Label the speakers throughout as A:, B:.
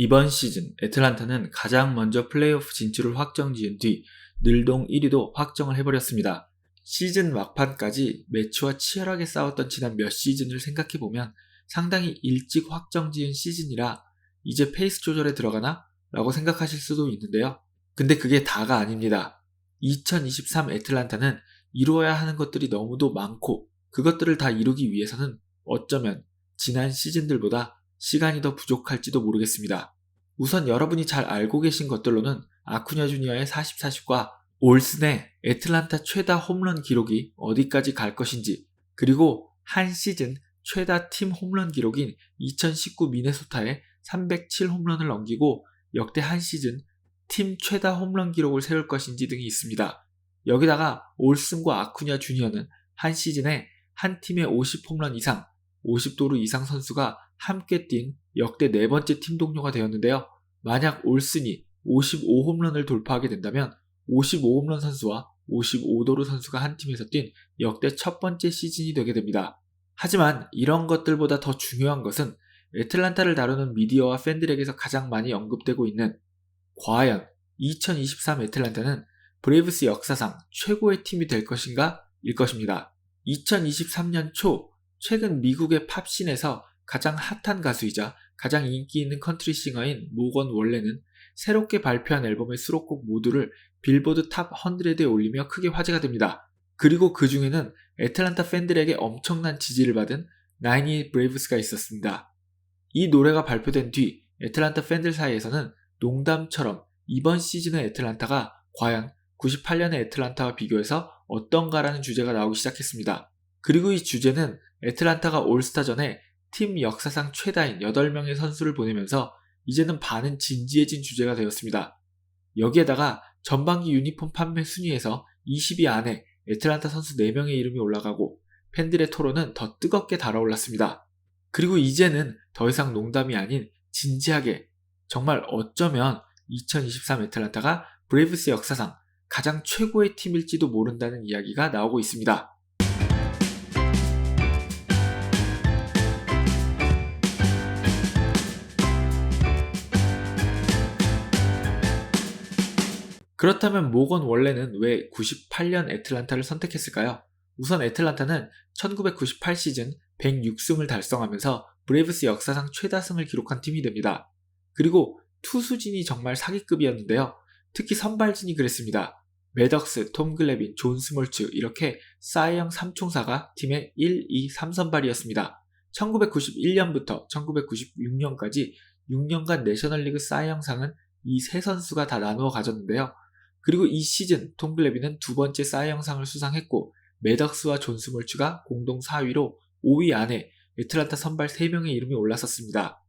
A: 이번 시즌 애틀란타는 가장 먼저 플레이오프 진출을 확정 지은 뒤 늘동 1위도 확정을 해버렸습니다. 시즌 막판까지 매치와 치열하게 싸웠던 지난 몇 시즌을 생각해보면 상당히 일찍 확정 지은 시즌이라 이제 페이스 조절에 들어가나? 라고 생각하실 수도 있는데요. 근데 그게 다가 아닙니다. 2023 애틀란타는 이루어야 하는 것들이 너무도 많고 그것들을 다 이루기 위해서는 어쩌면 지난 시즌들보다 시간이 더 부족할지도 모르겠습니다. 우선 여러분이 잘 알고 계신 것들로는 아쿠냐 주니어의 40-40과 올슨의 애틀란타 최다 홈런 기록이 어디까지 갈 것인지 그리고 한 시즌 최다 팀 홈런 기록인 2019 미네소타의 307 홈런을 넘기고 역대 한 시즌 팀 최다 홈런 기록을 세울 것인지 등이 있습니다. 여기다가 올슨과 아쿠냐 주니어는 한 시즌에 한 팀의 50 홈런 이상, 50도루 이상 선수가 함께 뛴 역대 네 번째 팀 동료가 되었는데요. 만약 올슨이 55홈런을 돌파하게 된다면 55홈런 선수와 55도루 선수가 한 팀에서 뛴 역대 첫 번째 시즌이 되게 됩니다. 하지만 이런 것들보다 더 중요한 것은 애틀란타를 다루는 미디어와 팬들에게서 가장 많이 언급되고 있는 과연 2023 애틀란타는 브레이브스 역사상 최고의 팀이 될 것인가? 일 것입니다. 2023년 초 최근 미국의 팝신에서 가장 핫한 가수이자 가장 인기 있는 컨트리 싱어인 모건 원래는 새롭게 발표한 앨범의 수록곡 모두를 빌보드 탑 100에 올리며 크게 화제가 됩니다. 그리고 그 중에는 애틀란타 팬들에게 엄청난 지지를 받은 나이니 브레이브스가 있었습니다. 이 노래가 발표된 뒤 애틀란타 팬들 사이에서는 농담처럼 이번 시즌의 애틀란타가 과연 98년의 애틀란타와 비교해서 어떤가라는 주제가 나오기 시작했습니다. 그리고 이 주제는 애틀란타가 올스타 전에 팀 역사상 최다인 8명의 선수를 보내면서 이제는 반은 진지해진 주제가 되었습니다. 여기에다가 전반기 유니폼 판매 순위에서 20위 안에 애틀란타 선수 4명의 이름이 올라가고 팬들의 토론은 더 뜨겁게 달아올랐습니다. 그리고 이제는 더 이상 농담이 아닌 진지하게 정말 어쩌면 2023 애틀란타가 브레이브스 역사상 가장 최고의 팀일지도 모른다는 이야기가 나오고 있습니다. 그렇다면 모건 원래는 왜 98년 애틀란타를 선택했을까요? 우선 애틀란타는 1998 시즌 106승을 달성하면서 브레이브스 역사상 최다승을 기록한 팀이 됩니다. 그리고 투수진이 정말 사기급이었는데요. 특히 선발진이 그랬습니다. 매덕스, 톰 글래빈, 존 스몰츠 이렇게 사이영 3총사가 팀의 1, 2, 3선발이었습니다. 1991년부터 1996년까지 6년간 내셔널리그 사이영상은 이 세 선수가 다 나누어 가졌는데요. 그리고 이 시즌 톰 글래빈은 두 번째 사이영상을 수상했고 매덕스와 존 스 몰츠가 공동 4위로 5위 안에 애틀란타 선발 3명의 이름이 올랐었습니다.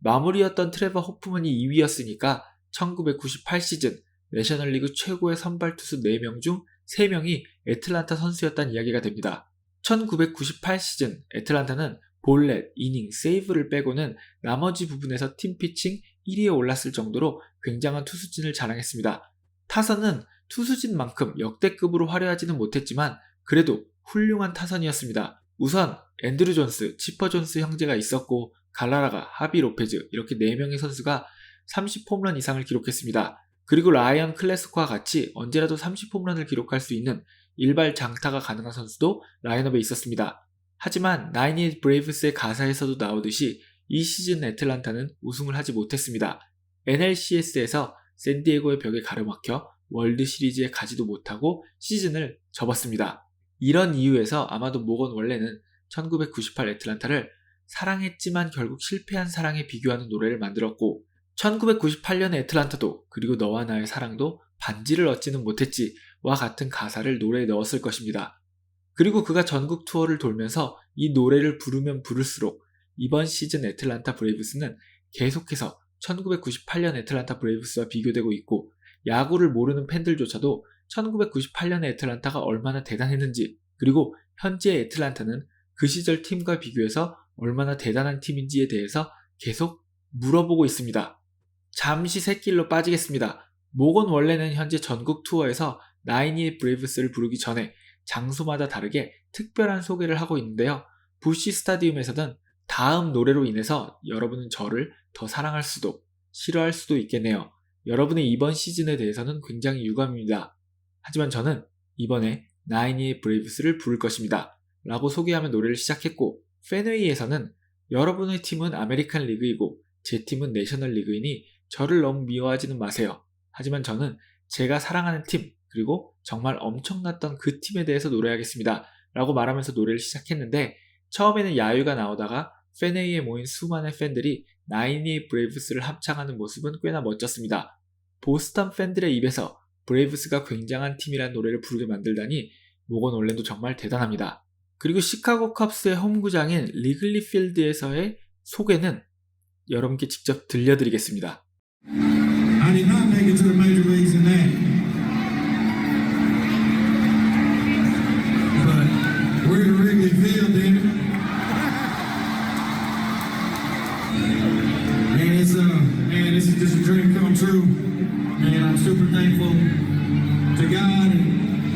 A: 마무리였던 트레버 호프먼이 2위였으니까 1998 시즌 내셔널리그 최고의 선발 투수 4명 중 3명이 애틀란타 선수였다는 이야기가 됩니다. 1998 시즌 애틀란타는 볼렛, 이닝, 세이브를 빼고는 나머지 부분에서 팀 피칭 1위에 올랐을 정도로 굉장한 투수진을 자랑했습니다. 타선은 투수진만큼 역대급으로 화려하지는 못했지만 그래도 훌륭한 타선이었습니다. 우선 앤드류 존스, 치퍼 존스 형제가 있었고 갈라라가, 하비 로페즈 이렇게 4명의 선수가 30홈런 이상을 기록했습니다. 그리고 라이언 클래스코와 같이 언제라도 30홈런을 기록할 수 있는 일발 장타가 가능한 선수도 라인업에 있었습니다. 하지만 나이니 브레이브스의 가사에서도 나오듯이 이 시즌 애틀란타는 우승을 하지 못했습니다. NLCS에서 샌디에고의 벽에 가로막혀 월드 시리즈에 가지도 못하고 시즌을 접었습니다. 이런 이유에서 아마도 모건 원래는 1998 애틀란타를 사랑했지만 결국 실패한 사랑에 비교하는 노래를 만들었고 1998년의 애틀란타도 그리고 너와 나의 사랑도 반지를 얻지는 못했지와 같은 가사를 노래에 넣었을 것입니다. 그리고 그가 전국 투어를 돌면서 이 노래를 부르면 부를수록 이번 시즌 애틀란타 브레이브스는 계속해서 1998년 애틀란타 브레이브스와 비교되고 있고 야구를 모르는 팬들조차도 1998년의 애틀란타가 얼마나 대단했는지 그리고 현재의 애틀란타는 그 시절 팀과 비교해서 얼마나 대단한 팀인지에 대해서 계속 물어보고 있습니다. 잠시 새길로 빠지겠습니다. 모건 원래는 현재 전국 투어에서 나이니의 브레이브스를 부르기 전에 장소마다 다르게 특별한 소개를 하고 있는데요. 부시 스타디움에서는 다음 노래로 인해서 여러분은 저를 더 사랑할 수도, 싫어할 수도 있겠네요. 여러분의 이번 시즌에 대해서는 굉장히 유감입니다. 하지만 저는 이번에 나인이의 브레이브스를 부를 것입니다. 라고 소개하며 노래를 시작했고 팬웨이에서는 여러분의 팀은 아메리칸 리그이고 제 팀은 내셔널 리그이니 저를 너무 미워하지는 마세요. 하지만 저는 제가 사랑하는 팀 그리고 정말 엄청났던 그 팀에 대해서 노래하겠습니다. 라고 말하면서 노래를 시작했는데 처음에는 야유가 나오다가 팬웨이에 모인 수많은 팬들이 나인이의 브레이브스를 합창하는 모습은 꽤나 멋졌습니다. 보스턴 팬들의 입에서 브레이브스가 굉장한 팀이란 노래를 부르게 만들다니 모건 올랜도 정말 대단합니다. 그리고 시카고 컵스의 홈구장인 리글리 필드에서의 소개는 여러분께 직접 들려드리겠습니다.
B: Thankful to God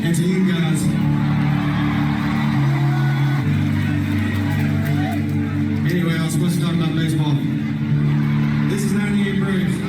B: and, to you guys. Anyway, I was supposed to talk about baseball. This is 98 Braves.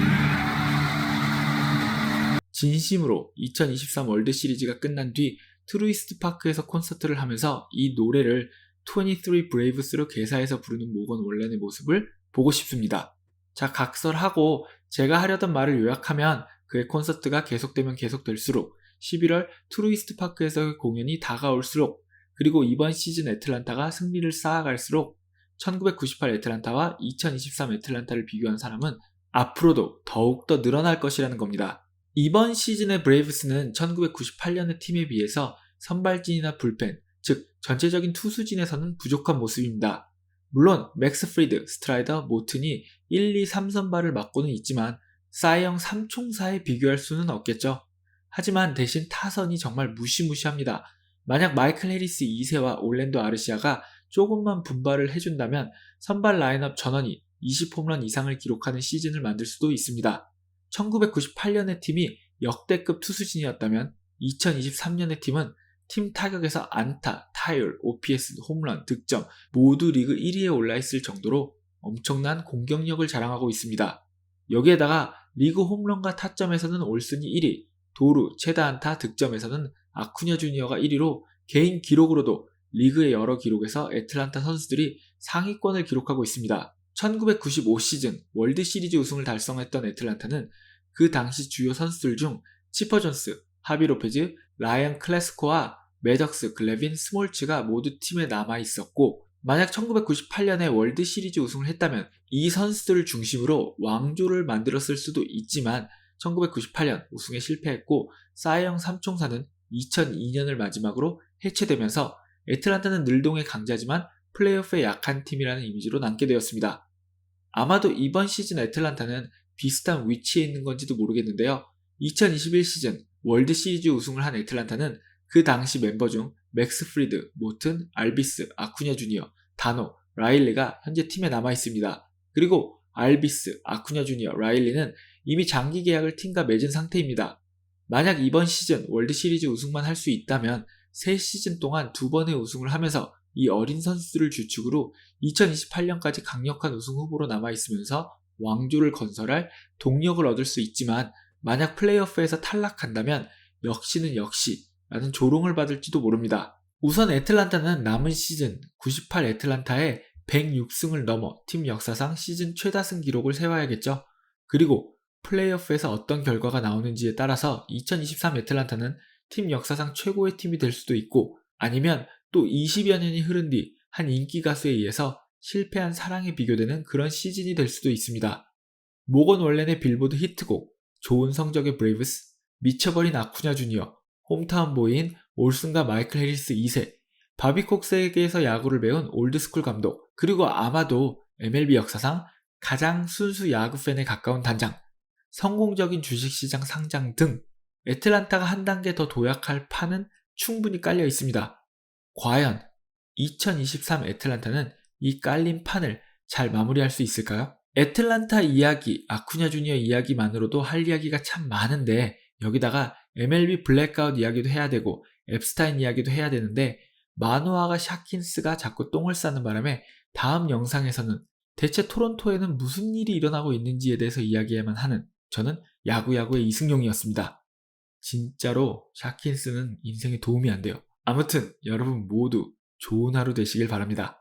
A: 진심으로 2023 월드 시리즈가 끝난 뒤 트루이스트 파크에서 콘서트를 하면서 이 노래를 23 브레이브스로 개사해서 부르는 모건 원렌의 모습을 보고 싶습니다. 자, 각설하고 제가 하려던 말을 요약하면 그의 콘서트가 계속되면 계속될수록 11월 트루이스트 파크에서의 공연이 다가올수록 그리고 이번 시즌 애틀란타가 승리를 쌓아갈수록 1998 애틀란타와 2023 애틀란타를 비교한 사람은 앞으로도 더욱더 늘어날 것이라는 겁니다. 이번 시즌의 브레이브스는 1998년의 팀에 비해서 선발진이나 불펜, 즉 전체적인 투수진에서는 부족한 모습입니다. 물론 맥스 프리드, 스트라이더, 모튼이 1, 2, 3선발을 맡고는 있지만 사이영 3총사에 비교할 수는 없겠죠. 하지만 대신 타선이 정말 무시무시합니다. 만약 마이클 해리스 2세와 올랜도 아르시아가 조금만 분발을 해준다면 선발 라인업 전원이 20홈런 이상을 기록하는 시즌을 만들 수도 있습니다. 1998년의 팀이 역대급 투수진이었다면 2023년의 팀은 팀 타격에서 안타, 타율, OPS, 홈런, 득점 모두 리그 1위에 올라 있을 정도로 엄청난 공격력을 자랑하고 있습니다. 여기에다가 리그 홈런과 타점에서는 올순위 1위, 도루, 최다 안타, 득점에서는 아쿠냐 주니어가 1위로 개인 기록으로도 리그의 여러 기록에서 애틀란타 선수들이 상위권을 기록하고 있습니다. 1995 시즌 월드 시리즈 우승을 달성했던 애틀란타는 그 당시 주요 선수들 중 치퍼 존스, 하비 로페즈, 라이언 클래스코와 매덕스, 글레빈, 스몰츠가 모두 팀에 남아 있었고 만약 1998년에 월드 시리즈 우승을 했다면 이 선수들을 중심으로 왕조를 만들었을 수도 있지만 1998년 우승에 실패했고 사이영 3총사는 2002년을 마지막으로 해체되면서 애틀란타는 늘동의 강자지만 플레이오프에 약한 팀이라는 이미지로 남게 되었습니다. 아마도 이번 시즌 애틀란타는 비슷한 위치에 있는 건지도 모르겠는데요. 2021 시즌 월드 시리즈 우승을 한 애틀란타는 그 당시 멤버 중 맥스 프리드, 모튼, 알비스, 아쿠냐 주니어, 다노, 라일리가 현재 팀에 남아 있습니다. 그리고 알비스, 아쿠냐 주니어, 라일리는 이미 장기 계약을 팀과 맺은 상태입니다. 만약 이번 시즌 월드 시리즈 우승만 할 수 있다면 새 시즌 동안 두 번의 우승을 하면서 이 어린 선수들을 주축으로 2028년까지 강력한 우승 후보로 남아 있으면서 왕조를 건설할 동력을 얻을 수 있지만 만약 플레이오프에서 탈락한다면 역시는 역시 라는 조롱을 받을지도 모릅니다. 우선 애틀란타는 남은 시즌 98 애틀란타의 106승을 넘어 팀 역사상 시즌 최다승 기록을 세워야겠죠. 그리고 플레이오프에서 어떤 결과가 나오는지에 따라서 2023 애틀란타는 팀 역사상 최고의 팀이 될 수도 있고 아니면 또 20여 년이 흐른 뒤 한 인기 가수에 의해서 실패한 사랑에 비교되는 그런 시즌이 될 수도 있습니다. 모건 월렌의 빌보드 히트곡, 좋은 성적의 브레이브스, 미쳐버린 아쿠냐 주니어, 홈타운 보이인 올슨과 마이클 해리스 2세, 바비콕스에게서 야구를 배운 올드스쿨 감독, 그리고 아마도 MLB 역사상 가장 순수 야구 팬에 가까운 단장, 성공적인 주식시장 상장 등 애틀란타가 한 단계 더 도약할 판은 충분히 깔려 있습니다. 과연 2023 애틀란타는 이 깔린 판을 잘 마무리할 수 있을까요? 애틀란타 이야기, 아쿠냐 주니어 이야기만으로도 할 이야기가 참 많은데 여기다가 MLB 블랙아웃 이야기도 해야 되고 앱스타인 이야기도 해야 되는데 마누아가 샤킨스가 자꾸 똥을 싸는 바람에 다음 영상에서는 대체 토론토에는 무슨 일이 일어나고 있는지에 대해서 이야기해야만 하는 저는 야구야구의 이승용이었습니다. 진짜로 샤킨스는 인생에 도움이 안 돼요. 아무튼 여러분 모두 좋은 하루 되시길 바랍니다.